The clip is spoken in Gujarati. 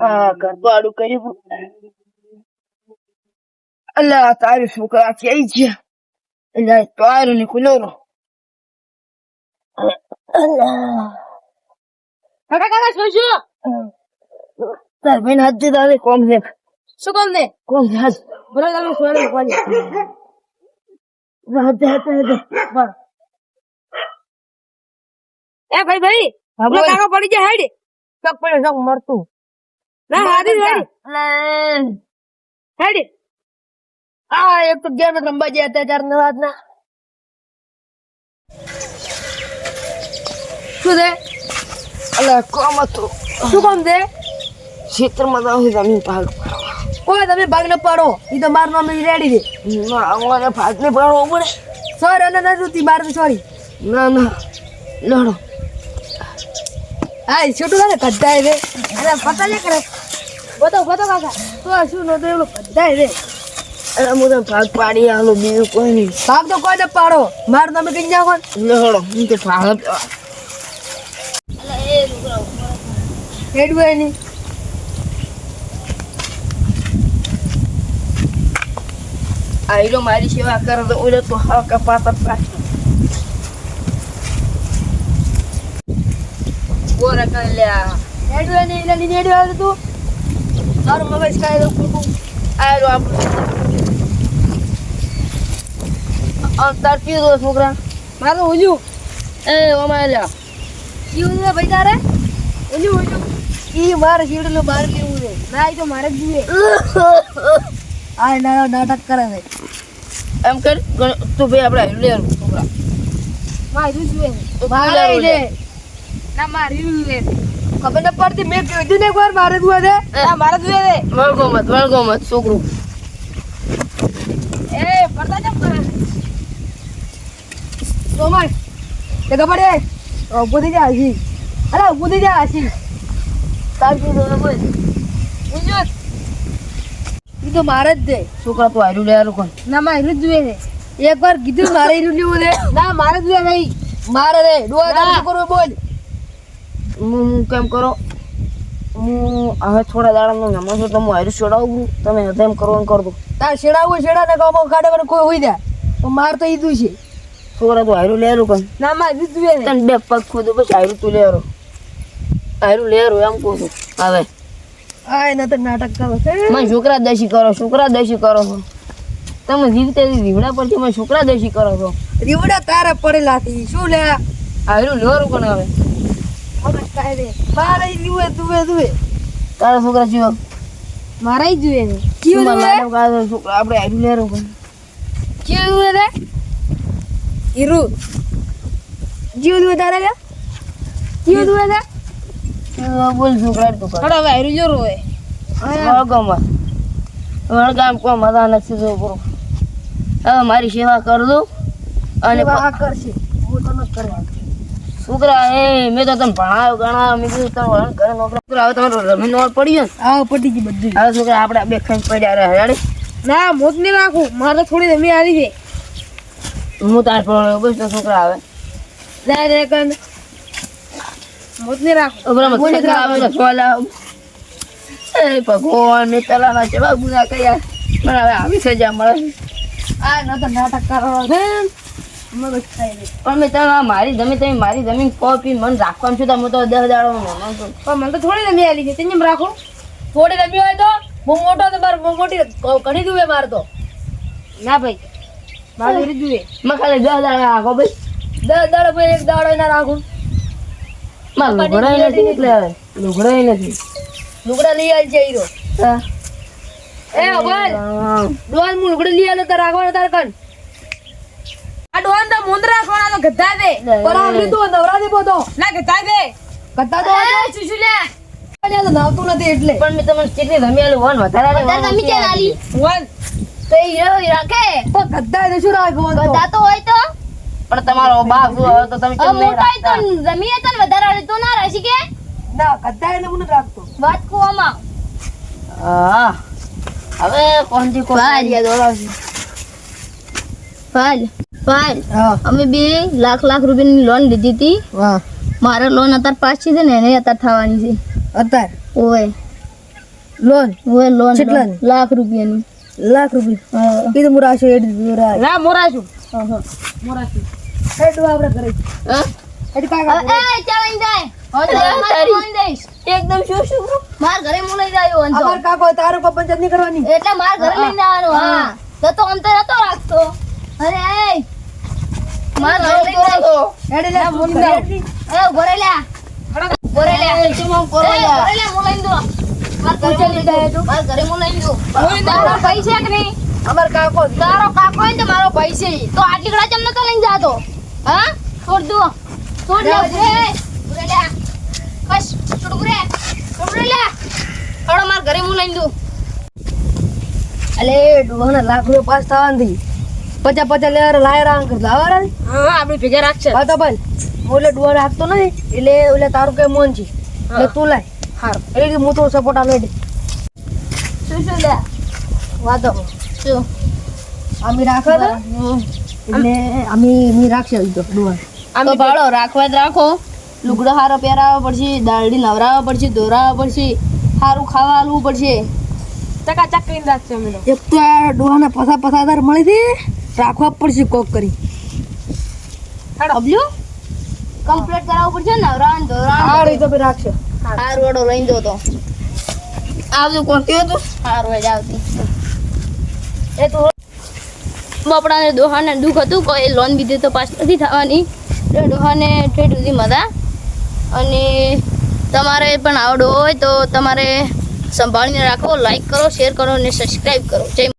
આ કરપાડું કર્યું અલ્લા તારી છોકરા ક્યાંય છે એટલે તારું ની ખુલ્લો અલ્લા કાકા કાકા શું શું તાર બેન હાથ દે તારે કોમ છે શું કામ ને કોમ છે હાથ બોલો તમે સોને કોને હાથ દે હાથ દે. એ ભાઈ ભાઈ હા. કાકા પડી જાય હેડી ચોક પડે ચોક મરતું ના હારી હેડી હેડી આ એક તો ગેમ રમવા ગયા હતા ચાર નવાજ ના શું દે અલે કોમ હતું. શું કામ દે ક્ષેત્રમાં તો હું જમીન ભાગ કોઈ તમે ભાગ ન પાડો. એ તો મારું નામ રેડી દે અમારે ભાગ ને પાડવો પડે. સોરી અને નથી મારે સોરી. ના ના. લડો. હા છોટું કાકા કદ્દાય રે. અરે પતા લે કરે. બતો બતો કાકા. તો શું નતો એવું કદ્દાય રે. અરે હું તો ભાગ પાડી આલો બીજું કોઈ નહીં. ભાગ તો કોઈ ન પાડો. માર તમે કઈ જાવ લડો હું તો ભાગ હેડવું એની. આઈલો મારી સેવા કરે તો ઓલે તો હા કપાતા પાછી બોરા કરી લ્યા હેડવું એની એટલે નીચે હેડવું આવે તું. તારું મગજ કાંઈ તો ખોટું આયરો આપણું. તાર પીવું તો છોકરા. મારું ઉજ્યું એ ઓમાં લ્યા. કેવું છે ભાઈ તારે? ઉજ્યું ઉજ્યું ઈ મારે શીડલું બાર કેવું છે? ના તો મારે જ જોઈએ. આ ના નાટક કરે છે. એમ કર તું ભાઈ આપણે છોકરા. મારું જોઈએ. ના મારી જોઈએ ખબર ન પડતી મેં કીધું ને એકવાર મારે જોઈએ છે ના મારે જોઈએ છે વળગો મત વળગો મત છોકરું. એ પડતા કેમ કરે તો તે ખબર છે? ઉભું થઈ જા હસી અરે ઉભું થઈ જા હસી તાર પીવું તો બોલ. મારે જ દે. છોકરા તો હાલ્યું લે યાર કોણ ના મારે જ જોઈએ છે એકવાર કીધું મારે ઈ લેવું છે ના મારે જ જોઈએ નહીં. મારે રે ડોળા કરવું બોલ. હું કેમ કરો? હું હવે થોડા દાડાનો નમો છું તો હું હારું છેડાવું તમે કરો એમ કર દો તાર છેડાવું છેડા ને ગામો કાઢે કોઈ હોય જાય. તો માર તો ઈદું છે. છોકરા તું હારું લેરું કઈ ના માર દીધું છે તને બે પગ ખોદું પછી હારું તું લેરો. હારું લેરું એમ કહું છું. હવે. આ એના તો નાટક કરો. મને છોકરા દશી કરો છોકરા દશી કરો છો. તમે જીવતે રીવડા પરથી મને છોકરા દશી કરો છો. રીવડા તારા પડેલા થી શું લે હારું લેરું કન હવે. મારે જુએ તુએ તુએ તારા છોકરા જીવો. મારે જ જોઈએ છે શું કેવું મને જોઈએ લાડો કાઢો છોકરા આપણે લેરું રે? જીવ દુએ તારે લે જીવ દુએ છે બોલ છોકરા તું કર હવે જોરો હોય વળગામમાં. વળગામ કો મજા નથી જો બરો હવે મારી સેવા કરજો અને આ કરશે. હું તો કરવા છોકરા એ મેં તો તને ભણાવ્યો ગણાવ્યો. મેં કીધું તમે વળણ કરે નોકરા છોકરા હવે તમારો રમીન વાળ પડી ને? હા પડી ગઈ બધું. હવે છોકરા આપણે બે ખાઈ પડ્યા રહે હેડે ના મોત નહીં રાખું. મારે થોડી રમી આવી છે હું તાર પર બસ તો છોકરા આવે જાય રે કન મોત નહીં રાખું. બરાબર છોકરા આવે તો સોલ એ ભગવાન મેં પેલાના જવાબ ગુના કર્યા. પણ હવે આવી સજા મળે. આ ન તો નાટક કરવા છે પણ મેં તમે મારી જમીન તમે મારી જમીન કોપી મને રાખવાનું છું તો હું તો દસ દાડો મહેમાન છું. પણ મને તો થોડી રમી આવી છે તેને રાખું. થોડી રમી હોય તો હું મોટો તો મારો બહુ મોટી ઘણી દુવે મારે તો. ના ભાઈ મારે ઘણી દુવે. મેં ખાલી દસ દાડા રાખો ભાઈ. દસ દાડો ભાઈ એક દાડો ના રાખું. મારે લુગડાય નથી એટલે હવે. લુગડાય નથી. લુગડા લઈ આવી છે હીરો. એ હા. ડોન લુગડા લઈ આવ્યો તાર રાખવાનો તાર આ ડોન તો મુંદ રાખવાના તો ગધા દે. પર આ નવરા દે બધો. ના ગધા દે. ગધા તો ચુચુ લે. તો નાવતું નથી એટલે. પણ મેં તમને કેટલી રમેલું વન વધારે આલી, વન ઓછી આલી. પણ ગધા એને શું રાખવાનું પણ તમારો બાપ શું હવે તો તમે કેમ નહીં રાખતા? ના ગધા એને હું હવે કોણ આઈડિયા દોડાવશે પાલ પાલ અમે બે લાખ લાખ રૂપિયાની લોન લીધી હતી. વાહ મારે લોન અત્યારે પાસ છે ને એને અત્યારે થવાની છે. અત્યારે? ઓય લોન ઓય લોન? લાખ રૂપિયાની. લાખ રૂપિયા? કીધું મોરાશો એડ દીધું ના મોરાશું. હા હા. મોરાશું. હેડ આપણે કરે હા? હેડ કાકા એ ચાલીને જાય. એકદમ શું શું માર ઘરે હું લઈ અંતો અમાર કાકો તારો પંચાયત નહીં કરવાની. એટલે માર ઘરે લઈને આવવાનું. હા. તો તો અંતર હતો રાખતો. અમાર કાકો તારો કાકો ને તો મારો ભાઈ છે તો આટલી કડા ચમ નતો લઈને જાતો? હા? છોડ દો. છોડ લે બસ છોડ ઉભરે. ઉભરે લે માર ઘરે હું લઈને દઉં. અલે ડોહાના લાખ રૂપિયા પાસ થવાની પચાસ પચાસ લેવા લાયરા અંકર લાવરા હા આપણે ભેગા રાખશે. હા તો ભાઈ હું એટલે ડોહાને રાખતો નહીં એટલે એટલે તારું કે મોન છે. એટલે તું લાય. હાર. એટલે કે હું તો સપોર્ટ આલો શું શું લે? વાતો. શું? અમે રાખો એટલે અમે મી રાખશે તો ડોહા અમે ભાડો રાખવા જ રાખો. લુગડો હારો પહેરાવવા પડશે દાળડી નવરાવવા પડશે દોરાવવા પડશે સારું ખાવા આલવું પડશે. ચકાચક કરીને રાખશે અમે એક તો આ ડોહાના પસા પસાદાર મળી હતી. રાખવા પડશે કોક કરી. અબલ્યુ કમ્પ્લીટ કરાવવું પડશે નવરાવન આ રીતે બી રાખશે હાર વડો લઈ દો તો. આવજો કોણ કયો હતું? હારું જ આવતી એ તો બપડાને દોહાને દુઃખ હતું કોઈ લોન બીધી તો પાસ નથી થવાની. એટલે દોહાને ઠેઠ સુધી મજા અને તમારે પણ આવડો હોય તો તમારે સંભાળીને રાખો લાઈક કરો શેર કરો અને સબસ્ક્રાઈબ કરો. જય